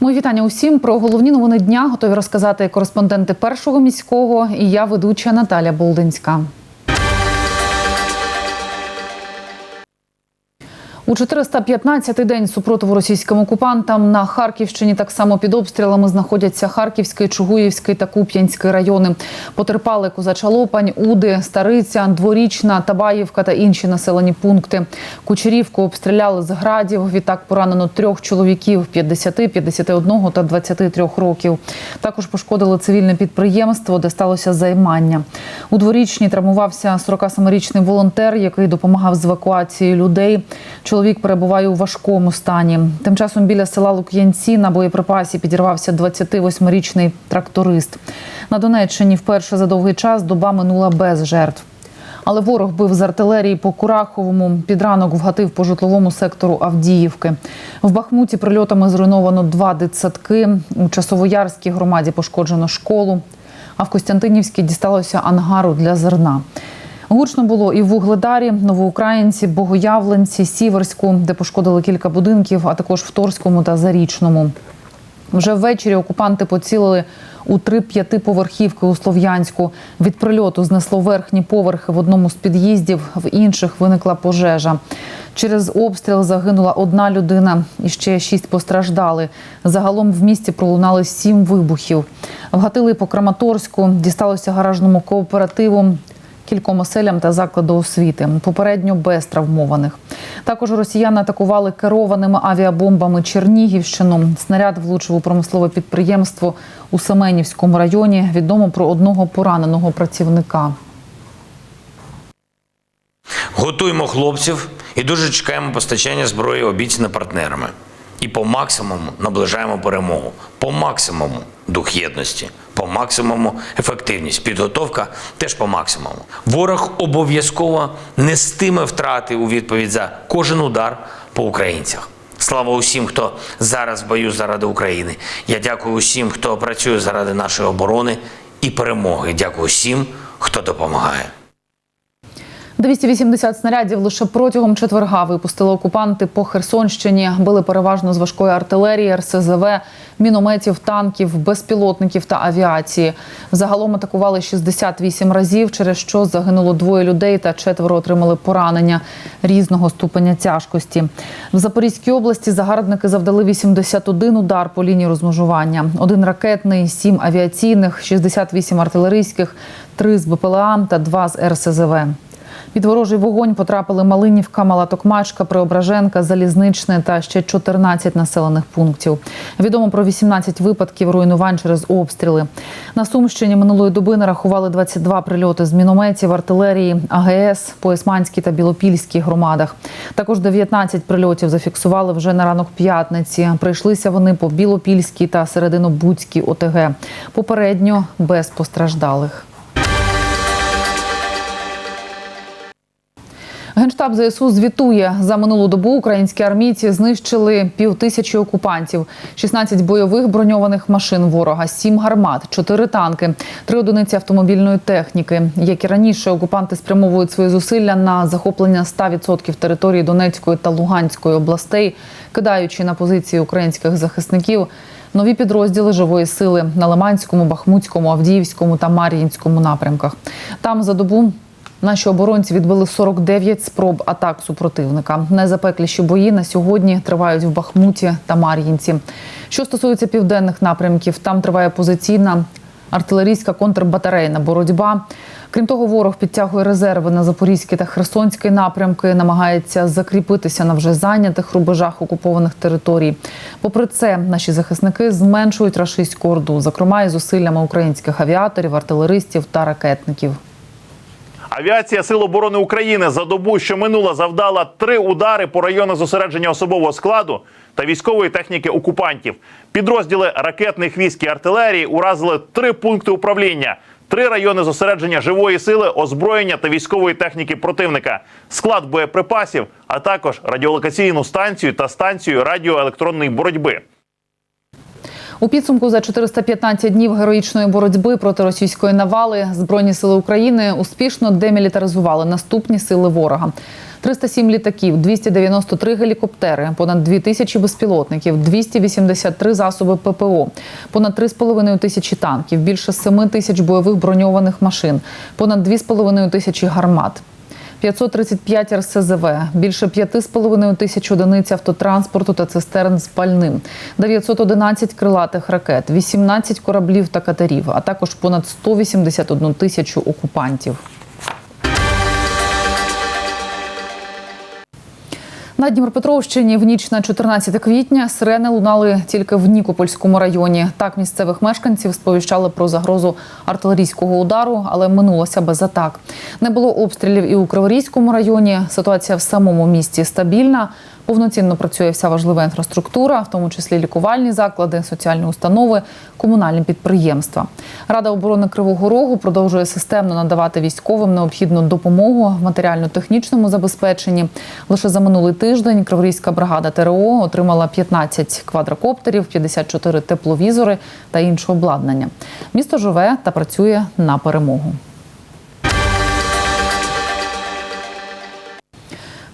Мої вітання усім про головні новини дня готові розказати кореспонденти першого міського і я ведуча Наталя Болдинська. У 415-й день супротиву російським окупантам на Харківщині так само під обстрілами знаходяться Харківський, Чугуївський та Куп'янський райони. Потерпали Козача Лопань, Уди, Стариця, Дворічна, Табаївка та інші населені пункти. Кучерівку обстріляли з градів. Відтак поранено трьох чоловіків 50, 51 та 23 років. Також пошкодили цивільне підприємство, де сталося займання. У дворічній травмувався 47-річний волонтер, який допомагав з евакуацією людей. Чоловік перебуває у важкому стані. Тим часом біля села Лук'янці на боєприпасі підірвався 28-річний тракторист. На Донеччині вперше за довгий час доба минула без жертв. Але ворог бив з артилерії по Кураховому. Під ранок вгатив по житловому сектору Авдіївки. В Бахмуті прильотами зруйновано два дитсадки. У Часовоярській громаді пошкоджено школу. А в Костянтинівській дісталося ангару для зерна. Гучно було і в Вугледарі, Новоукраїнці, Богоявленці, Сіверську, де пошкодили кілька будинків, а також в Торському та Зарічному. Вже ввечері окупанти поцілили у три п'ятиповерхівки у Слов'янську. Від прильоту знесло верхні поверхи в одному з під'їздів, в інших виникла пожежа. Через обстріл загинула одна людина і ще шість постраждали. Загалом в місті пролунали сім вибухів. Вгатили по Краматорську, дісталося гаражному кооперативу кільком оселям та закладу освіти. Попередньо без травмованих. Також росіяни атакували керованими авіабомбами Чернігівщину. Снаряд влучив у промислове підприємство у Семенівському районі. Відомо про одного пораненого працівника. Готуємо хлопців і дуже чекаємо постачання зброї обіцяне партнерами. І по максимуму наближаємо перемогу, по максимуму дух єдності, по максимуму ефективність. Підготовка теж по максимуму. Ворог обов'язково нестиме втрати у відповідь за кожен удар по українцях. Слава усім, хто зараз в бою заради України. Я дякую усім, хто працює заради нашої оборони і перемоги. Дякую усім, хто допомагає. 280 снарядів лише протягом четверга випустили окупанти по Херсонщині. Били переважно з важкої артилерії, РСЗВ, мінометів, танків, безпілотників та авіації. Загалом атакували 68 разів, через що загинуло двоє людей та четверо отримали поранення різного ступеня тяжкості. В Запорізькій області загарбники завдали 81 удар по лінії розмежування. Один ракетний, 7 авіаційних, 68 артилерійських, 3 з БПЛА та 2 з РСЗВ. Під ворожий вогонь потрапили Малинівка, Мала Токмачка, Преображенка, Залізничне та ще 14 населених пунктів. Відомо про 18 випадків руйнувань через обстріли. На Сумщині минулої доби нарахували 22 прильоти з мінометів, артилерії, АГС, по Есманській та Білопільській громадах. Також 19 прильотів зафіксували вже на ранок п'ятниці. Прийшлися вони по Білопільській та Серединобудській ОТГ. Попередньо без постраждалих. Генштаб ЗСУ звітує за минулу добу. Українські армійці знищили півтисячі окупантів, 16 бойових броньованих машин ворога, 7 гармат, 4 танки, 3 одиниці автомобільної техніки. Як і раніше, окупанти спрямовують свої зусилля на захоплення 100% території Донецької та Луганської областей, кидаючи на позиції українських захисників. Нові підрозділи живої сили на Лиманському, Бахмутському, Авдіївському та Мар'їнському напрямках. Там за добу Наші оборонці відбили 49 спроб атак супротивника. Найзапекліші бої на сьогодні тривають в Бахмуті та Мар'їнці. Що стосується південних напрямків, там триває позиційна артилерійська контрбатарейна боротьба. Крім того, ворог підтягує резерви на Запорізький та Херсонський напрямки, намагається закріпитися на вже зайнятих рубежах окупованих територій. Попри це, наші захисники зменшують рашистську орду, зокрема і зусиллями українських авіаторів, артилеристів та ракетників. Авіація Сил оборони України за добу, що минула, завдала три удари по районах зосередження особового складу та військової техніки окупантів. Підрозділи ракетних військ і артилерії уразили три пункти управління, три райони зосередження живої сили, озброєння та військової техніки противника, склад боєприпасів, а також радіолокаційну станцію та станцію радіоелектронної боротьби. У підсумку за 415 днів героїчної боротьби проти російської навали збройні сили України успішно демілітаризували наступні сили ворога. 307 літаків, 293 гелікоптери, понад 2 тисячі безпілотників, 283 засоби ППО, понад 3,5 тисячі танків, більше 7 тисяч бойових броньованих машин, понад 2,5 тисячі гармат. 535 РСЗВ, більше 5,5 тисяч одиниць автотранспорту та цистерн з пальним, 911 крилатих ракет, 18 кораблів та катерів, а також понад 181 тисячу окупантів. На Дніпропетровщині в ніч на 14 квітня сирени лунали тільки в Нікопольському районі. Так місцевих мешканців сповіщали про загрозу артилерійського удару, але минулося без атак. Не було обстрілів і у Криворізькому районі. Ситуація в самому місті стабільна. Повноцінно працює вся важлива інфраструктура, в тому числі лікувальні заклади, соціальні установи, комунальні підприємства. Рада оборони Кривого Рогу продовжує системно надавати військовим необхідну допомогу в матеріально-технічному забезпеченні. Лише за минулий тиждень Криворізька бригада ТРО отримала 15 квадрокоптерів, 54 тепловізори та інше обладнання. Місто живе та працює на перемогу.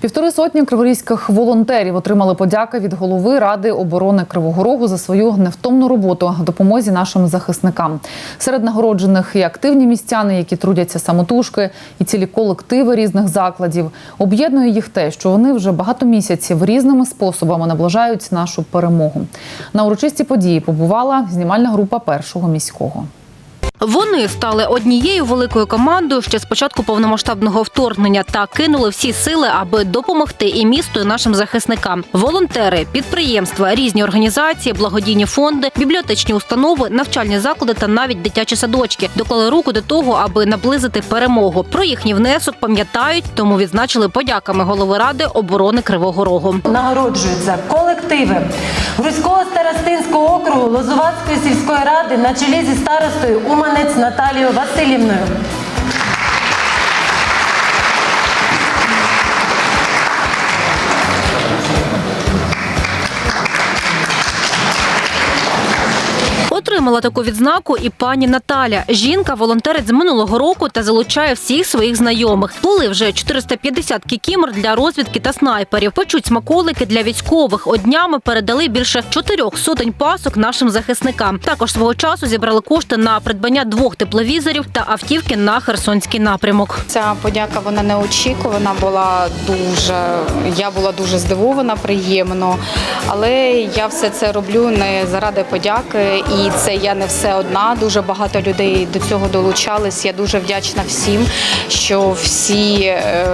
Півтори сотні криворізьких волонтерів отримали подяки від голови Ради оборони Кривого Рогу за свою невтомну роботу допомозі нашим захисникам. Серед нагороджених і активні містяни, які трудяться самотужки, і цілі колективи різних закладів. Об'єднує їх те, що вони вже багато місяців різними способами наближають нашу перемогу. На урочисті події побувала знімальна група першого міського. Вони стали однією великою командою ще з початку повномасштабного вторгнення та кинули всі сили, аби допомогти і місту, і нашим захисникам. Волонтери, підприємства, різні організації, благодійні фонди, бібліотечні установи, навчальні заклади та навіть дитячі садочки доклали руку до того, аби наблизити перемогу. Про їхній внесок пам'ятають, тому відзначили подяками голови ради оборони Кривого Рогу. нагороджуються колективи Грузького старостинського округу Лозувацької сільської ради на чолі зі старостою Уманець Наталією Васильівною. Отримала таку відзнаку і пані Наталя. Жінка волонтерить з минулого року та залучає всіх своїх знайомих. Були вже 450 кікімор для розвідки та снайперів. Печуть смаколики для військових. Однями передали більше чотирьох сотень пасок нашим захисникам. Також свого часу зібрали кошти на придбання двох тепловізорів та автівки на Херсонський напрямок. Ця подяка вона неочікувана була дуже. Я була дуже здивована, приємно. Але я все це роблю не заради подяки, і це я не все одна. Дуже багато людей до цього долучались. Я дуже вдячна всім, що всі. е,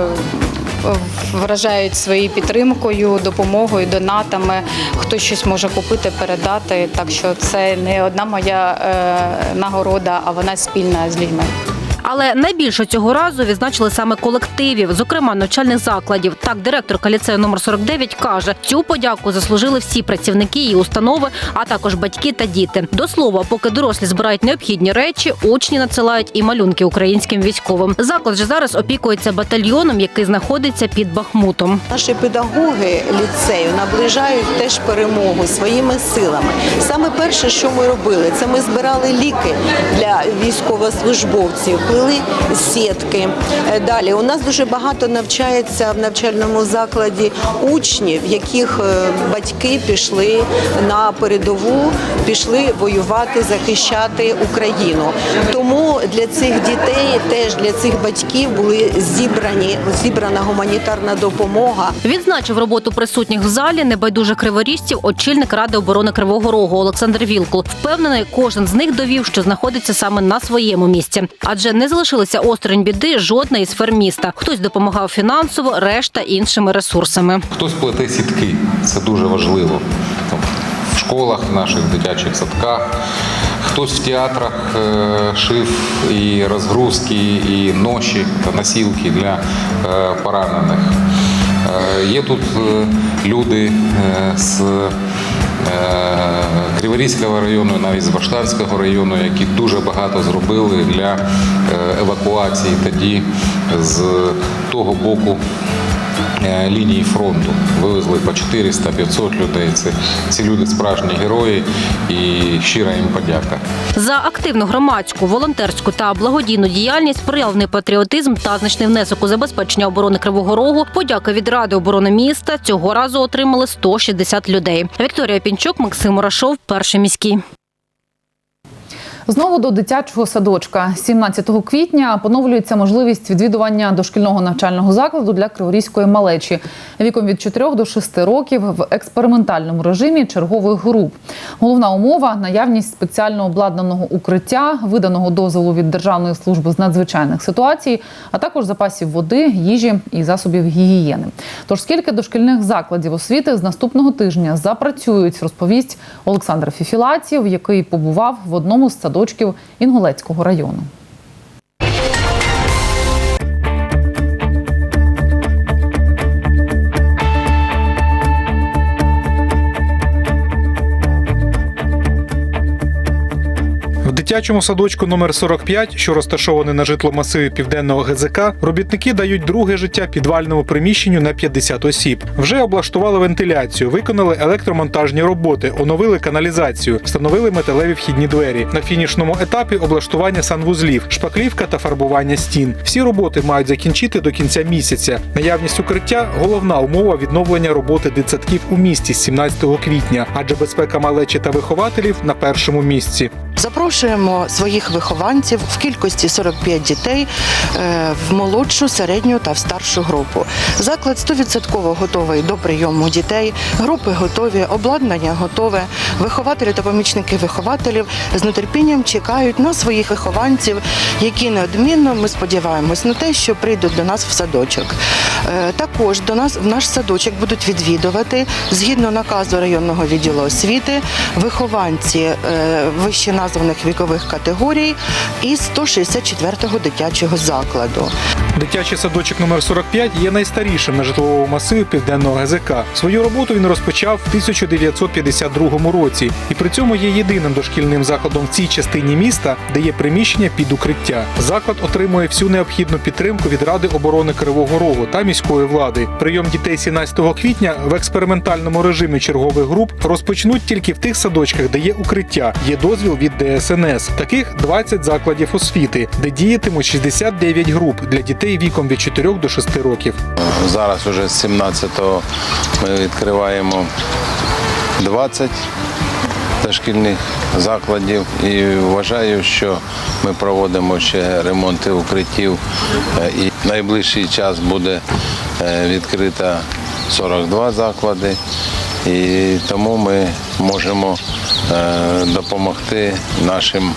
Вражають своєю підтримкою, допомогою, донатами. Хто щось може купити, передати. Так що це не одна моя е, нагорода, а вона спільна з людьми. Але найбільше цього разу відзначили саме колективів, зокрема навчальних закладів. Так, директорка ліцею номер 49 каже, цю подяку заслужили всі працівники і установи, а також батьки та діти. До слова, поки дорослі збирають необхідні речі, учні надсилають і малюнки українським військовим. Заклад же зараз опікується батальйоном, який знаходиться під Бахмутом. Наші педагоги ліцею наближають теж перемогу своїми силами. Саме перше, що ми робили, це ми збирали ліки для військовослужбовців, плели сітки. Е, Далі у нас дуже багато навчається в навчальному закладі учнів, яких е, батьки пішли на передову, пішли воювати, захищати Україну. Тому для цих дітей, теж для цих батьків були зібрані зібрана гуманітарна допомога. Відзначив роботу присутніх в залі небайдужих криворіжців очільник ради оборони Кривого Рогу Олександр Вілкул. Впевнений, кожен з них довів, що знаходиться саме на своєму місці, адже не залишилися осторонь біди жодна із сфер міста. Хтось допомагав фінансово, решта іншими ресурсами. Хтось плете сітки, це дуже важливо. В школах, в наших дитячих садках. Хтось в театрах е, шив і розгрузки, і ноші та носілки для е, поранених. Е, є тут люди з Криворізького району, навіть з Баштарського району, які дуже багато зробили для е, евакуації тоді з того боку е, лінії фронту. Вивезли по 400-500 людей. Це ці люди справжні герої і щира їм подяка. За активну громадську, волонтерську та благодійну діяльність, проявний патріотизм та значний внесок у забезпечення оборони Кривого Рогу. Подяки від Ради оборони міста цього разу отримали 160 людей. Вікторія Пінчук, Максим Мурашов, перший міський. Знову до дитячого садочка. 17 квітня поновлюється можливість відвідування дошкільного навчального закладу для криворізької малечі віком від 4 до 6 років в експериментальному режимі чергових груп. Головна умова наявність спеціально обладнаного укриття, виданого дозволу від Державної служби з надзвичайних ситуацій, а також запасів води, їжі і засобів гігієни. Тож скільки дошкільних закладів освіти з наступного тижня запрацюють, розповість Олександр Фіфілатів, який побував в одному з садочків Інгулецького району. Дитячому садочку номер 45, що розташований на житломасиві південного ГЗК, робітники дають друге життя підвальному приміщенню на 50 осіб. Вже облаштували вентиляцію, виконали електромонтажні роботи, оновили каналізацію, встановили металеві вхідні двері. На фінішному етапі облаштування санвузлів, шпаклівка та фарбування стін. Всі роботи мають закінчити до кінця місяця. Наявність укриття головна умова відновлення роботи дитсадків у місті з 17 квітня, адже безпека малечі та вихователів на першому місці. Запрошуємо своїх вихованців в кількості 45 дітей е, в молодшу, середню та в старшу групу. Заклад 100% готовий до прийому дітей. Групи готові, обладнання готове. Вихователі та помічники вихователів з нетерпінням чекають на своїх вихованців, які неодмінно ми сподіваємось на те, що прийдуть до нас в садочок. Е, Також до нас в наш садочок будуть відвідувати згідно наказу районного відділу освіти вихованці е, вище названих вікових категорій із 164-го дитячого закладу. Дитячий садочок номер 45 є найстарішим на житловому масиві південного ГЗК. Свою роботу він розпочав в 1952 році, і при цьому є єдиним дошкільним закладом в цій частині міста, де є приміщення під укриття. Заклад отримує всю необхідну підтримку від Ради оборони Кривого Рогу та міської влади. Прийом дітей 17 квітня в експериментальному режимі чергових груп розпочнуть тільки в тих садочках, де є укриття, є дозвіл від ДСНС. Таких 20 закладів освіти, де діятимуть 69 груп для дітей віком від 4 до 6 років. Зараз уже з 17-го ми відкриваємо 20 дошкільних закладів і вважаю, що ми проводимо ще ремонти укриттів е, і найближчий час буде е, відкрито 42 заклади. І тому ми можемо е, допомогти нашим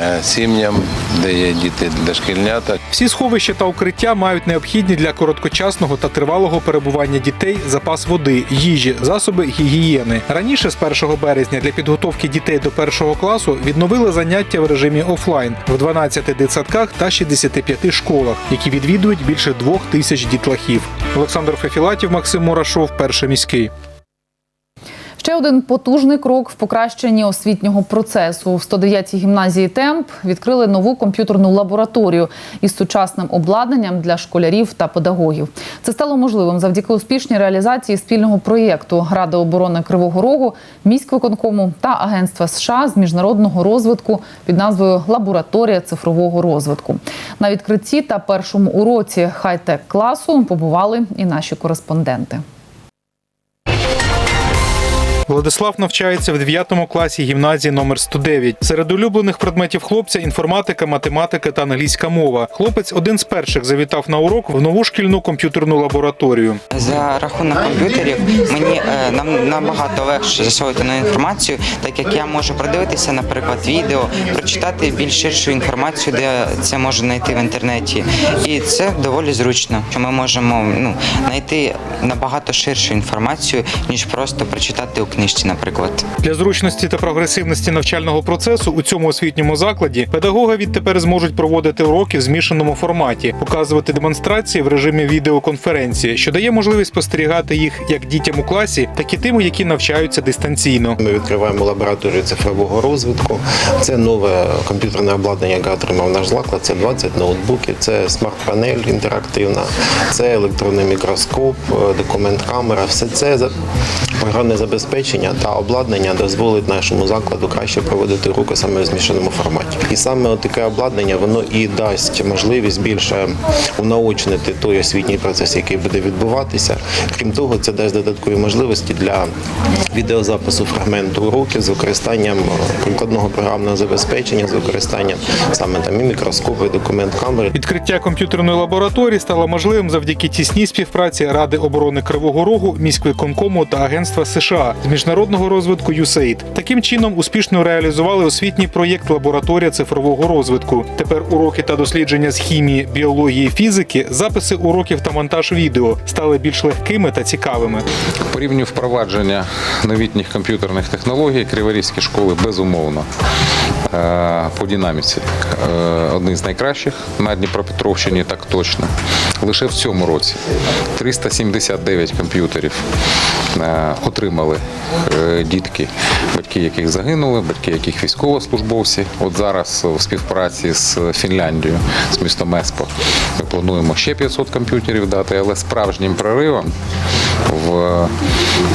е, сім'ям, де є діти дошкільнята. Всі сховища та укриття мають необхідні для короткочасного та тривалого перебування дітей запас води, їжі, засоби гігієни. Раніше, з 1 березня, для підготовки дітей до першого класу відновили заняття в режимі офлайн в 12 дитсадках та 65 школах, які відвідують більше двох тисяч дітлахів. Олександр Фефілатів, Максим Мурашов, перший міський. Ще один потужний крок в покращенні освітнього процесу. В 109-й гімназії Темп відкрили нову комп'ютерну лабораторію із сучасним обладнанням для школярів та педагогів. Це стало можливим завдяки успішній реалізації спільного проєкту Ради оборони Кривого Рогу, міськвиконкому та Агентства США з міжнародного розвитку під назвою Лабораторія цифрового розвитку. На відкритті та першому уроці хай-тек класу побували і наші кореспонденти. Владислав навчається в 9 класі гімназії номер 109. Серед улюблених предметів хлопця інформатика, математика та англійська мова. Хлопець один з перших завітав на урок в нову шкільну комп'ютерну лабораторію. За рахунок комп'ютерів мені е, нам набагато легше засвоїти на інформацію, так як я можу продивитися, наприклад, відео, прочитати більш ширшу інформацію, де це можу знайти в інтернеті. І це доволі зручно, ми можемо ну, знайти набагато ширшу інформацію, ніж просто прочитати у книжці, наприклад. Для зручності та прогресивності навчального процесу у цьому освітньому закладі педагоги відтепер зможуть проводити уроки в змішаному форматі, показувати демонстрації в режимі відеоконференції, що дає можливість спостерігати їх як дітям у класі, так і тим, які навчаються дистанційно. Ми відкриваємо лабораторію цифрового розвитку. Це нове комп'ютерне обладнання, яке отримав наш заклад. Це 20 ноутбуків, це смарт-панель інтерактивна, це електронний мікроскоп, е, документ-камера. Все це за- програмне забезпечення та обладнання дозволить нашому закладу краще проводити уроки саме в змішаному форматі. І саме таке обладнання воно і дасть можливість більше унаочнити той освітній процес, який буде відбуватися. Крім того, це дасть додаткові можливості для відеозапису фрагменту уроків з використанням прикладного програмного забезпечення, з використанням саме там і мікроскопу, і документ камери. Відкриття комп'ютерної лабораторії стало можливим завдяки тісній співпраці Ради оборони Кривого Рогу, міськвиконкому та Агентства США міжнародного розвитку USAID. Таким чином успішно реалізували освітній проєкт Лабораторія цифрового розвитку. Тепер уроки та дослідження з хімії, біології, фізики, записи уроків та монтаж відео стали більш легкими та цікавими. По рівню впровадження новітніх комп'ютерних технологій криворізькі школи безумовно е, по динаміці е, одні з найкращих на Дніпропетровщині, так точно. Лише в цьому році 379 комп'ютерів е, отримали дітки, батьки яких загинули, батьки яких військовослужбовці. От зараз у співпраці з Фінляндією, з містом Еспо, ми плануємо ще 500 комп'ютерів дати, але справжнім проривом в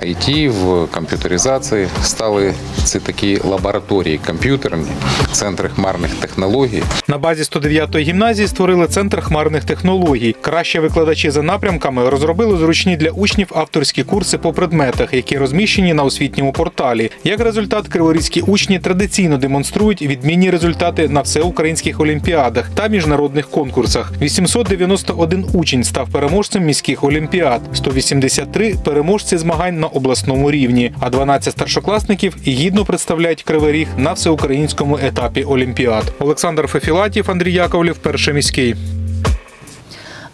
IT, в комп'ютеризації стали це такі лабораторії комп'ютерні, центри хмарних технологій. На базі 109-ї гімназії створили центр хмарних технологій. Краще викладачі за напрямками розробили зручні для учнів авторські курси по предметах, які розміщені на освітньому порталі. Як результат, криворізькі учні традиційно демонструють відмінні результати на всеукраїнських олімпіадах та міжнародних конкурсах. 891 учень став переможцем міських олімпіад, 183 – переможці змагань на обласному рівні, а 12 старшокласників гідно представляють Кривий Ріг на всеукраїнському етапі олімпіад. Олександр Фефілатів, Андрій Яковлів, перший міський.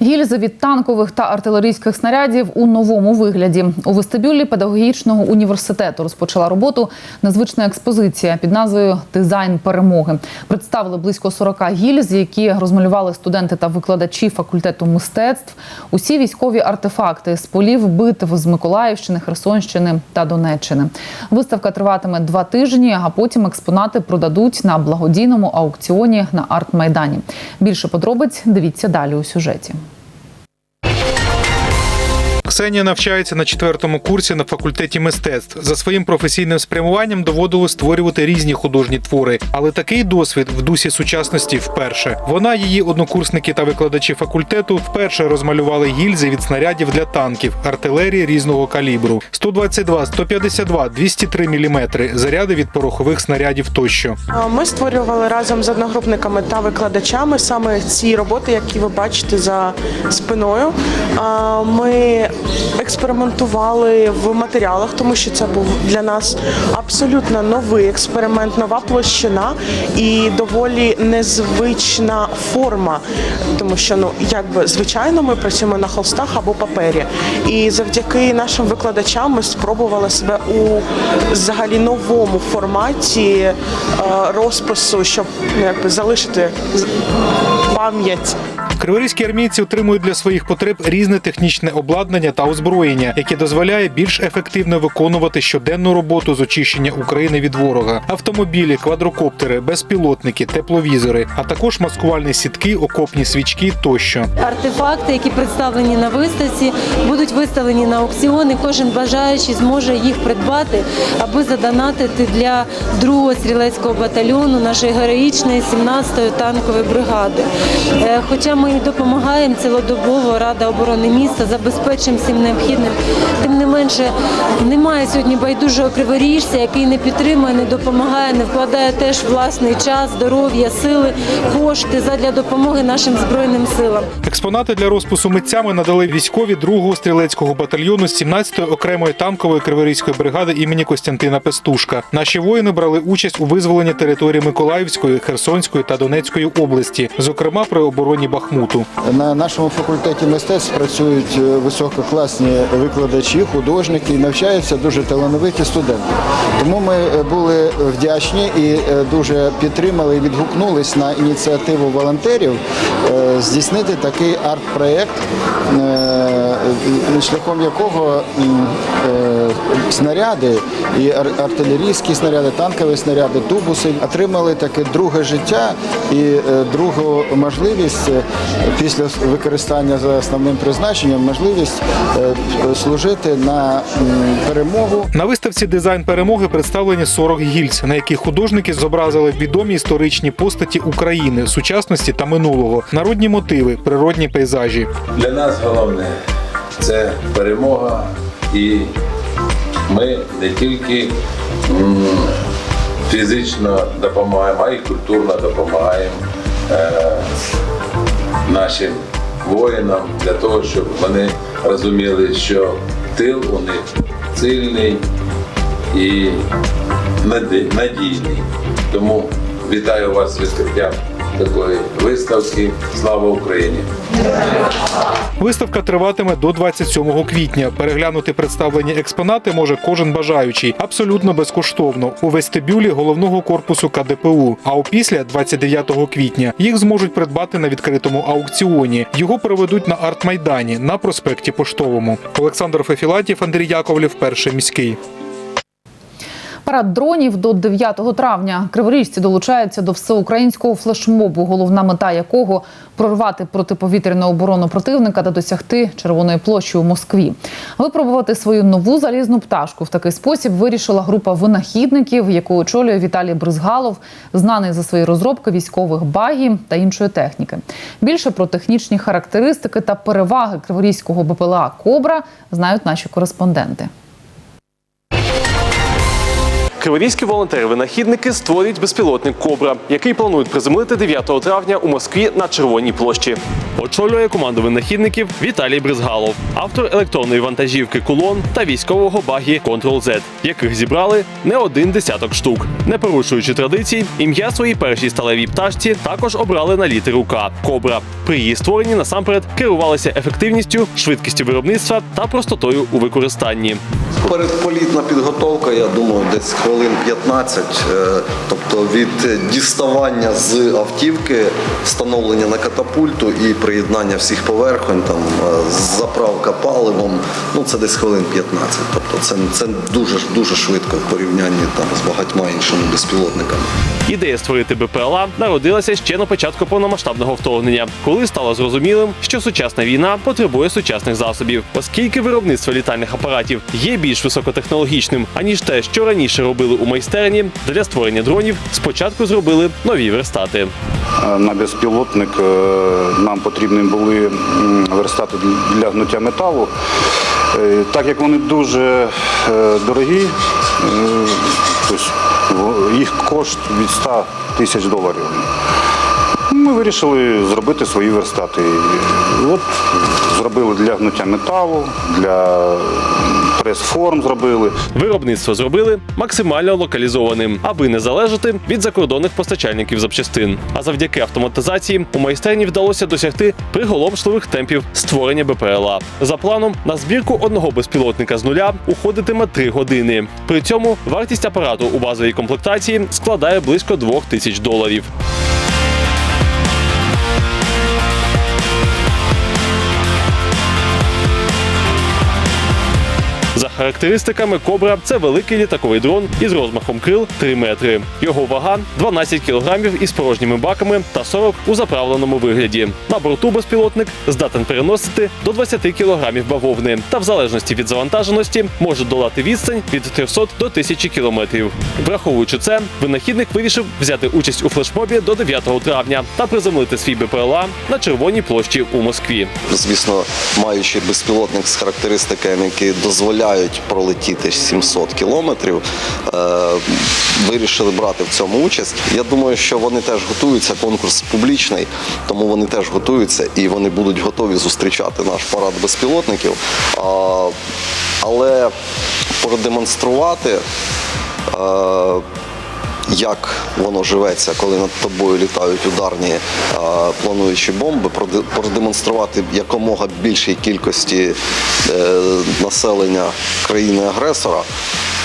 Гільзи від танкових та артилерійських снарядів у новому вигляді. У вестибюлі педагогічного університету розпочала роботу незвична експозиція під назвою Дизайн перемоги. Представили близько 40 гільз, які розмалювали студенти та викладачі факультету мистецтв. Усі військові артефакти з полів битв з Миколаївщини, Херсонщини та Донеччини. Виставка триватиме два тижні, а потім експонати продадуть на благодійному аукціоні на арт-майдані. Більше подробиць дивіться далі у сюжеті. Ксенія навчається на четвертому курсі на факультеті мистецтв. За своїм професійним спрямуванням доводилось створювати різні художні твори, але такий досвід в дусі сучасності вперше. Вона, її однокурсники та викладачі факультету вперше розмалювали гільзи від снарядів для танків, артилерії різного калібру: 122, 152, 203 мм, заряди від порохових снарядів тощо. Ми створювали разом з одногрупниками та викладачами саме ці роботи, які ви бачите за спиною. Ми експериментували в матеріалах, тому що це був для нас абсолютно новий експеримент, нова площина і доволі незвична форма, тому що ну якби звичайно ми працюємо на холстах або папері. І завдяки нашим викладачам ми спробували себе у взагалі новому форматі е, розпису, щоб ну, якби залишити пам'ять. Криворізькі армійці отримують для своїх потреб різне технічне обладнання та озброєння, яке дозволяє більш ефективно виконувати щоденну роботу з очищення України від ворога: автомобілі, квадрокоптери, безпілотники, тепловізори, а також маскувальні сітки, окопні свічки тощо. Артефакти, які представлені на виставці, будуть виставлені на аукціони. Кожен бажаючий зможе їх придбати, аби задонатити для другого стрілецького батальйону нашої героїчної 17-ї танкової бригади. Е, Хоча ми і допомагаємо цілодобово, Рада оборони міста забезпечуємо всім необхідним. Тим не менше, немає сьогодні байдужого криворіжця, який не підтримує, не допомагає, не вкладає теж власний час, здоров'я, сили, кошти задля допомоги нашим збройним силам. Експонати для розпису митцями надали військові 2-го стрілецького батальйону з 17-ї окремої танкової криворізької бригади імені Костянтина Пестушка. Наші воїни брали участь у визволенні території Миколаївської, Херсонської та Донецької області, зокрема при обороні Бахмута. Бахмуту. На нашому факультеті мистецтв працюють е, висококласні викладачі, художники і навчаються дуже талановиті студенти. Тому ми е, були вдячні і е, дуже підтримали і відгукнулись на ініціативу волонтерів здійснити такий арт-проєкт, е, шляхом якого снаряди і ар- артилерійські снаряди, танкові снаряди, тубуси отримали таке друге життя і другу можливість після використання за основним призначенням, можливість е, служити на перемогу. На виставці дизайн перемоги представлені 40 гільз, на яких художники зобразили відомі історичні постаті України, сучасності та минулого, народні мотиви, природні пейзажі. Для нас головне це перемога, і ми не тільки фізично допомагаємо, а й культурно допомагаємо е, нашим воїнам для того, щоб вони розуміли, що тил у них сильний і надійний. Тому вітаю вас з відкриттям такої виставки. Слава Україні! Виставка триватиме до 27 квітня. Переглянути представлені експонати може кожен бажаючий абсолютно безкоштовно у вестибюлі головного корпусу КДПУ. А опісля 29 квітня їх зможуть придбати на відкритому аукціоні. Його проведуть на арт-майдані на проспекті Поштовому. Олександр Фефілатів, Андрій Яковлів, перший міський. Парад дронів до 9 травня. Криворіжці долучаються до всеукраїнського флешмобу, головна мета якого прорвати протиповітряну оборону противника та досягти Червоної площі у Москві. Випробувати свою нову залізну пташку в такий спосіб вирішила група винахідників, яку очолює Віталій Бризгалов, знаний за свої розробки військових багів та іншої техніки. Більше про технічні характеристики та переваги криворізького БПЛА Кобра знають наші кореспонденти. Криворізькі волонтери-винахідники створюють безпілотник Кобра, який планують приземлити 9 травня у Москві на Червоній площі. Очолює команду винахідників Віталій Бризгалов, автор електронної вантажівки Кулон та військового багі Control-Z, яких зібрали не один десяток штук. Не порушуючи традицій, ім'я своїй першій сталевій пташці також обрали на літеру К Кобра. При її створенні насамперед керувалися ефективністю, швидкістю виробництва та простотою у використанні. Передполітна підготовка, я думаю, десь хвилин 15. Е, Тобто від діставання з автівки, встановлення на катапульту і приєднання всіх поверхонь, там е, заправка паливом, ну це десь хвилин 15. Тобто це, це дуже дуже швидко в порівнянні там з багатьма іншими безпілотниками. Ідея створити БПЛА народилася ще на початку повномасштабного вторгнення, коли стало зрозумілим, що сучасна війна потребує сучасних засобів, оскільки виробництво літальних апаратів є більш високотехнологічним, аніж те, що раніше робили у майстерні. Для створення дронів спочатку зробили нові верстати. На безпілотник е, нам потрібні були верстати для гнуття металу. Е, Так як вони дуже е, дорогі, е, їх кошт від 100 тисяч доларів. Ми вирішили зробити свої верстати. От зробили для гнуття металу, для прес-форм зробили. Виробництво зробили максимально локалізованим, аби не залежати від закордонних постачальників запчастин. А завдяки автоматизації у майстерні вдалося досягти приголомшливих темпів створення БПЛА. За планом на збірку одного безпілотника з нуля уходитиме 3 години. При цьому вартість апарату у базовій комплектації складає близько 2 тисяч доларів. Характеристиками Кобра це великий літаковий дрон із розмахом крил 3 метри. Його вага 12 кілограмів із порожніми баками та 40 у заправленому вигляді. На борту безпілотник здатен переносити до 20 кілограмів бавовни та в залежності від завантаженості може долати відстань від 300 до 1000 кілометрів. Враховуючи це, винахідник вирішив взяти участь у флешмобі до 9 травня та приземлити свій БПЛА на червоній площі у Москві. Звісно, маючи безпілотник з характеристиками, які дозволяють пролетіти 700 кілометрів, е, вирішили брати в цьому участь. Я думаю, що вони теж готуються. Конкурс публічний, тому вони теж готуються і вони будуть готові зустрічати наш парад безпілотників. Але продемонструвати. е, як воно живеться, коли над тобою літають ударні е, плануючі бомби, проде- продемонструвати якомога більшій кількості населення країни-агресора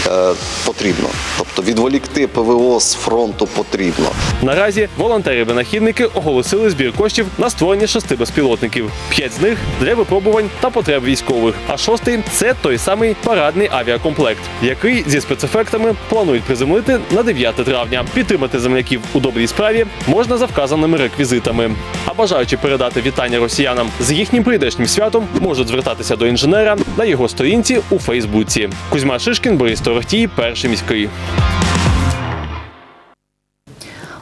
е, потрібно. Тобто відволікти ПВО з фронту потрібно. Наразі волонтери-винахідники оголосили збір коштів на створення шести безпілотників. П'ять з них для випробувань та потреб військових. А шостий це той самий парадний авіакомплект, який зі спецефектами планують приземлити на 9 травня. Підтримати земляків у добрій справі можна за вказаними реквізитами. А бажаючи передати вітання росіянам з їхнім прийдешнім святом, можуть звертатися до інженера на його сторінці у Фейсбуці. Кузьма Шишкін, Борис Торохтій, перший міський.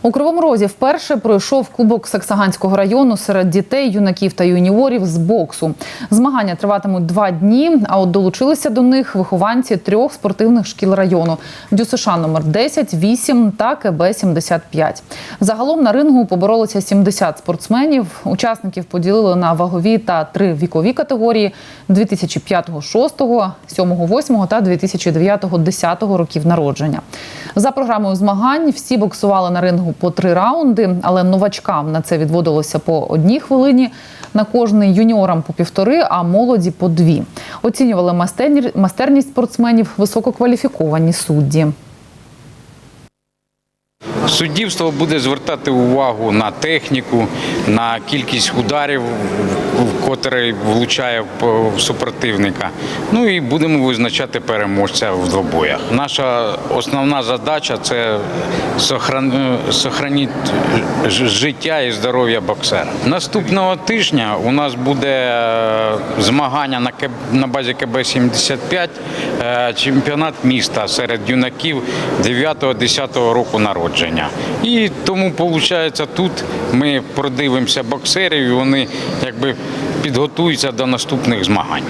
У Кривому Розі вперше пройшов Кубок Саксаганського району серед дітей, юнаків та юніорів з боксу. Змагання триватимуть два дні. А от долучилися до них вихованці трьох спортивних шкіл району: ДЮСШ номер 10, 8 та КБ 75. Загалом на рингу поборолися 70 спортсменів. Учасників поділили на вагові та три вікові категорії 2005, 6, 7, 8 та 2009, 10 років народження. За програмою змагань всі боксували на рингу по три раунди, але новачкам на це відводилося по одній хвилині. На кожний юніорам по півтори, а молоді по дві. Оцінювали майстерні- майстерність спортсменів висококваліфіковані судді. Суддівство буде звертати увагу на техніку, на кількість ударів, котрий влучає в супротивника. Ну і будемо визначати переможця в двобоях. Наша основна задача це сохран- життя і здоров'я боксера. Наступного тижня у нас буде е, змагання на КБ на базі КБ-75, е, чемпіонат міста серед юнаків 9-10 року народження. І тому виходить, тут ми продивимося боксерів, і вони якби підготуються до наступних змагань.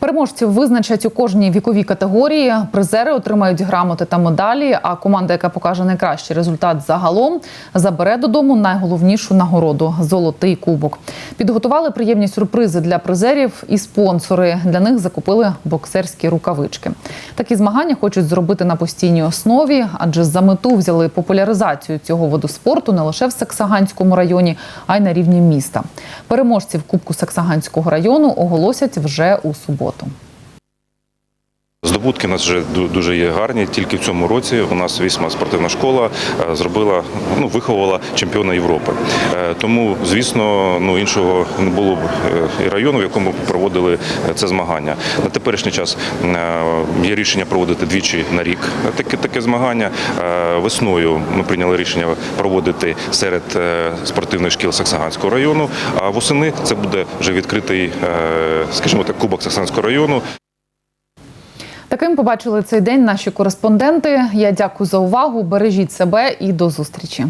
Переможців визначать у кожній віковій категорії. Призери отримають грамоти та медалі. А команда, яка покаже найкращий результат загалом, забере додому найголовнішу нагороду золотий кубок. Підготували приємні сюрпризи для призерів і спонсори. Для них закупили боксерські рукавички. Такі змагання хочуть зробити на постійній основі, адже за мету взяли популяризацію цього виду спорту не лише в Саксаганському районі, а й на рівні міста. Переможців Кубку Саксаганського району оголосять вже у суботу. om. Здобутки у нас вже дуже є гарні. Тільки в цьому році у нас вісьма спортивна школа е, зробила, ну виховала чемпіона Європи. Е, Тому, звісно, ну іншого не було б е, і району, в якому проводили це змагання. На теперішній час є рішення проводити двічі на рік таке таке змагання. Весною ми прийняли рішення проводити серед спортивних шкіл Саксаганського району. А восени це буде вже відкритий, скажімо так, кубок Саксаганського району. Таким побачили цей день наші кореспонденти. Я дякую за увагу. Бережіть себе і до зустрічі.